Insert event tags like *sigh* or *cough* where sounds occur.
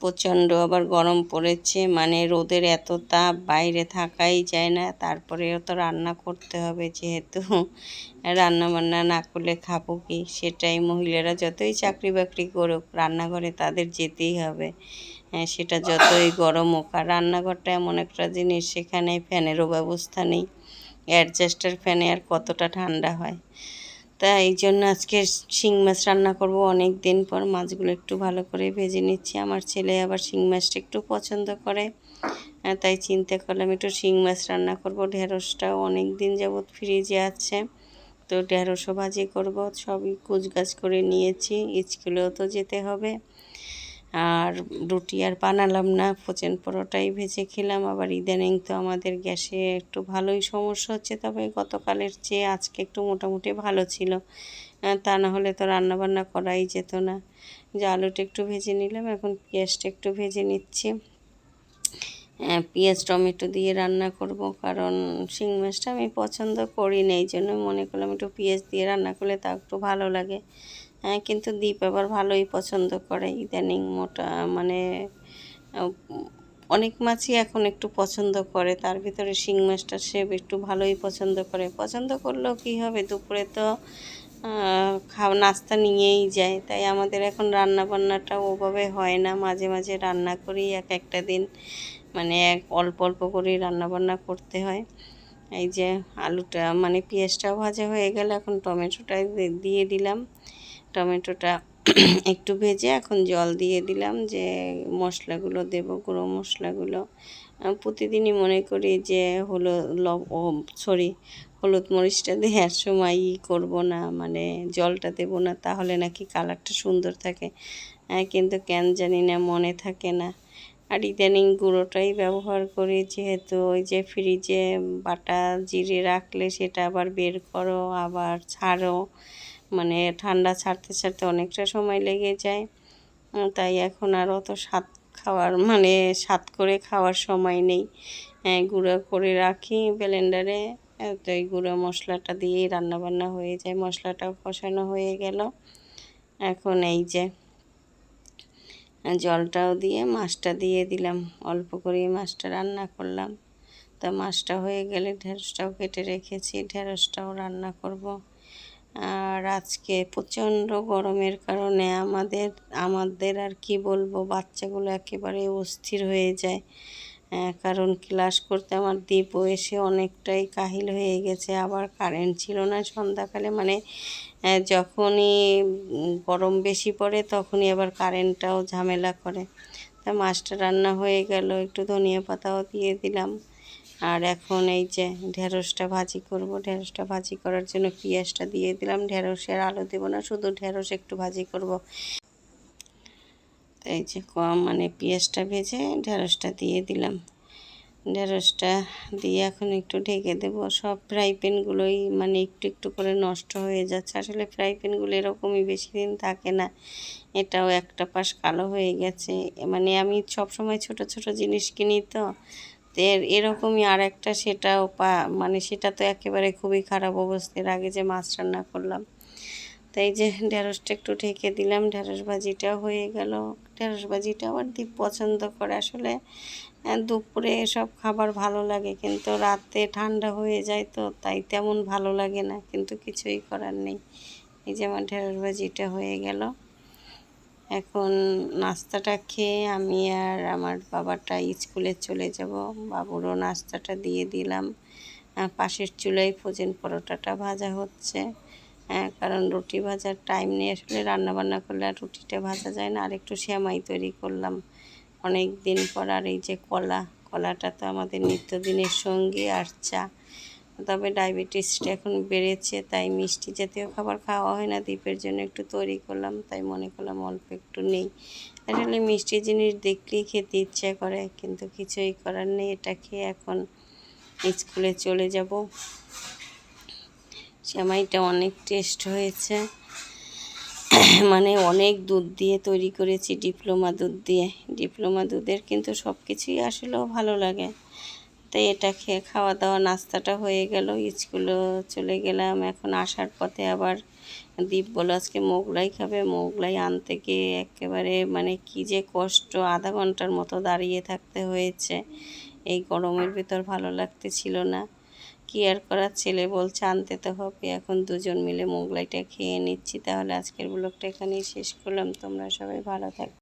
প্রচণ্ড আবার গরম পড়েছে। মানে রোদের এত তাপ, বাইরে থাকাই যায় না। তারপরেও তো রান্না করতে হবে যেহেতু। রান্না বান্না না করলে খাব কি? সেটাই মহিলারা যতই চাকরি বাকরি করুক, রান্নাঘরে তাদের যেতেই হবে। হ্যাঁ সেটা যতই গরম হোক। আর রান্নাঘরটা এমন একটা জিনিস, সেখানে ফ্যানেরও ব্যবস্থা নেই। অ্যাডজাস্টার ফ্যানে আর কতটা ঠান্ডা হয়। তা এই জন্য আজকে শিং মাছ রান্না করব। অনেক দিন পর মাছগুলো একটু ভালো করে ভেজে নিচ্ছি। আমার ছেলে আবার শিং মাছটা একটু পছন্দ করে। আহ, তাই চিন্তা করলাম একটু শিং মাছ রান্না করব। ঢেঁড়সটাও অনেক দিন যাবৎ ফ্রিজে আছে। তো ঢেঁড়সও ভাজি করব। সবই কুচগাছ করে নিয়েছি। স্কুলেও তো যেতে হবে। আর রুটি আর বানালাম না। ফোচেন পরোটাই ভেজে খেলাম। আবার ইদানিং তো আমাদের গ্যাসে একটু ভালোই সমস্যা হচ্ছে। তবে গতকালের চেয়ে আজকে একটু মোটামুটি ভালো ছিল। তা না হলে তো রান্না বান্না করাই যেত না। যে আলুটা একটু ভেজে নিলাম, এখন পেঁয়াজটা একটু ভেজে নিচ্ছি। পেঁয়াজ, টমেটো দিয়ে রান্না করব। কারণ শিং মাছটা আমি পছন্দ করি না এই জন্য মনে করলাম একটু পেঁয়াজ দিয়ে রান্না করলে তা একটু ভালো লাগে। কিন্তু দীপ আবার ভালোই পছন্দ করে ইদানিং মোটা মানে অনেক মাছই এখন একটু পছন্দ করে। তার ভিতরে শিং মাছটা সে একটু ভালোই পছন্দ করে। পছন্দ করলেও কী হবে? দুপুরে তো খাওয়া, নাস্তা নিয়েই যায়। তাই আমাদের এখন রান্না বান্নাটা ওভাবে হয় না। মাঝে মাঝে রান্না করি এক একটা দিন। মানে এক, অল্প অল্প করেই রান্না বান্না করতে হয়। এই যে আলুটা মানে পেঁয়াজটাও ভাজা হয়ে গেলে এখন টমেটোটা দিয়ে দিলাম। টমেটোটা *clears throat* একটু ভেজে এখন জল দিয়ে দিলাম যে মশলাগুলো দেব, গুঁড়ো মশলাগুলো। প্রতিদিনই মনে করি যে হলো লব সরি, হলুদ মরিচটা দেওয়ার সময় ই করব না মানে জলটা দেবো না, তাহলে নাকি কালারটা সুন্দর থাকে। কিন্তু কেন জানি না, মনে থাকে না। আর ইদানিং গুঁড়োটাই ব্যবহার করি, যেহেতু ওই যে ফ্রিজে বাটা জিরে রাখলে সেটা আবার বের করো, আবার ছাড়ো। মানে ঠান্ডা ছাড়তে ছাড়তে অনেকটা সময় লেগে যায়। তাই এখন আর অত স্বাদ খাওয়ার মানে স্বাদ করে খাওয়ার সময় নেই। হ্যাঁ, গুঁড়ো করে রাখি ব্লেন্ডারে। তো এই গুঁড়ো মশলাটা দিয়েই রান্নাবান্না হয়ে যায়। মশলাটাও কষানো হয়ে গেল। এখন এই যে জলটাও দিয়ে মাছটা দিয়ে দিলাম। অল্প করে মাছটা রান্না করলাম। তা মাছটা হয়ে গেলে ঢেঁড়সটাও কেটে রেখেছি। ঢেঁড়সটাও রান্না করব। আর আজকে প্রচণ্ড গরমের কারণে আমাদের আমাদের আর কি বলব, বাচ্চাগুলো একেবারে অস্থির হয়ে যায়। কারণ ক্লাস করতে আমার দ্বীপও এসে অনেকটাই কাহিল হয়ে গেছে। আবার কারেন্ট ছিল না সন্ধ্যাকালে মানে যখনই গরম বেশি পড়ে তখনই আবার কারেন্টটাও ঝামেলা করে। তা মাছটা রান্না হয়ে গেল, একটু ধনিয়া পাতাও দিয়ে দিলাম। আর এখন এই যে ঢেঁড়সটা ভাজি করব। ঢেঁড়সটা ভাজি করার জন্য পেঁয়াজটা দিয়ে দিলাম। ঢেঁড়সের আলু দেবো না, শুধু ঢেঁড়স একটু ভাজি করব। এই যে কম মানে পেঁয়াজটা ভেজে ঢেঁড়সটা দিয়ে দিলাম। ঢেঁড়সটা দিয়ে এখন একটু ঢেকে দেব। সব ফ্রাই প্যানগুলোই মানে একটু একটু করে নষ্ট হয়ে যাচ্ছে। আসলে ফ্রাই প্যানগুলো এরকমই বেশি দিন থাকে না। এটাও একটা পাশ কালো হয়ে গেছে। মানে আমি সব সময় ছোট ছোট জিনিস কিনি তো এর, এরকমই আর একটা সেটাও পা মানে সেটা তো একেবারে খুবই খারাপ অবস্থার আগে যে মাছ রান্না করলাম। তাই যে ঢেঁড়সটা একটু ঢেকে দিলাম, ঢেঁড়স ভাজিটাও হয়ে গেল। ঢেঁড়স ভাজিটা আবার দীপ পছন্দ করে। আসলে দুপুরে এসব খাবার ভালো লাগে, কিন্তু রাতে ঠান্ডা হয়ে যায় তো, তাই তেমন ভালো লাগে না, কিন্তু কিছুই করার নেই। এই যে আমার ঢেঁড়স ভাজিটা হয়ে গেল। এখন নাস্তাটা খেয়ে আমি আর আমার বাবাটা স্কুলে চলে যাব। বাবুরও নাস্তাটা দিয়ে দিলাম। পাশের চুলায় ফোজেন পরোটাটা ভাজা হচ্ছে। কারণ রুটি ভাজার টাইম নেই। আসলে রান্না বান্না করলে আর রুটিটা ভাজা যায় না। আর একটু শ্যামাই তৈরি করলাম। অনেক দিন পর আর এই যে কলা, কলাটা তো আমাদের নিত্যদিনের সঙ্গী আর চা। তবে ডায়াবেটিসটা এখন বেড়েছে, তাই মিষ্টি জাতীয় খাবার খাওয়া হয় না। দ্বীপের জন্য একটু তৈরি করলাম, তাই মনে করলাম অল্প একটু নেই। আসলে মিষ্টি জিনিস দেখলেই খেতে ইচ্ছা করে, কিন্তু কিছুই করার নেই, এটা খেয়ে এখন স্কুলে চলে যাব। সেমাইটা অনেক টেস্ট হয়েছে। মানে অনেক দুধ দিয়ে তৈরি করেছি, ডিপ্লোমা দুধ দিয়ে। ডিপ্লোমা দুধের কিন্তু সব কিছুই আসলেও ভালো লাগে। তাই এটা খেয়ে খাওয়া দাওয়া নাস্তাটা হয়ে গেল, স্কুলও চলে গেলাম। এখন আসার পথে আবার দীপ বলে আজকে মোগলাই খাবে। মোগলাই আনতে গিয়ে একেবারে মানে কি যে কষ্ট, আধা ঘণ্টার মতো দাঁড়িয়ে থাকতে হয়েছে। এই গরমের ভিতর ভালো লাগতে ছিল না। কি আর করার, ছেলে বলছে, আনতে তো হবে। এখন দুজন মিলে মোগলাইটা খেয়ে নিচ্ছি। তাহলে আজকের ব্লগটা এখানেই শেষ করলাম। তোমরা সবাই ভালো থাকবে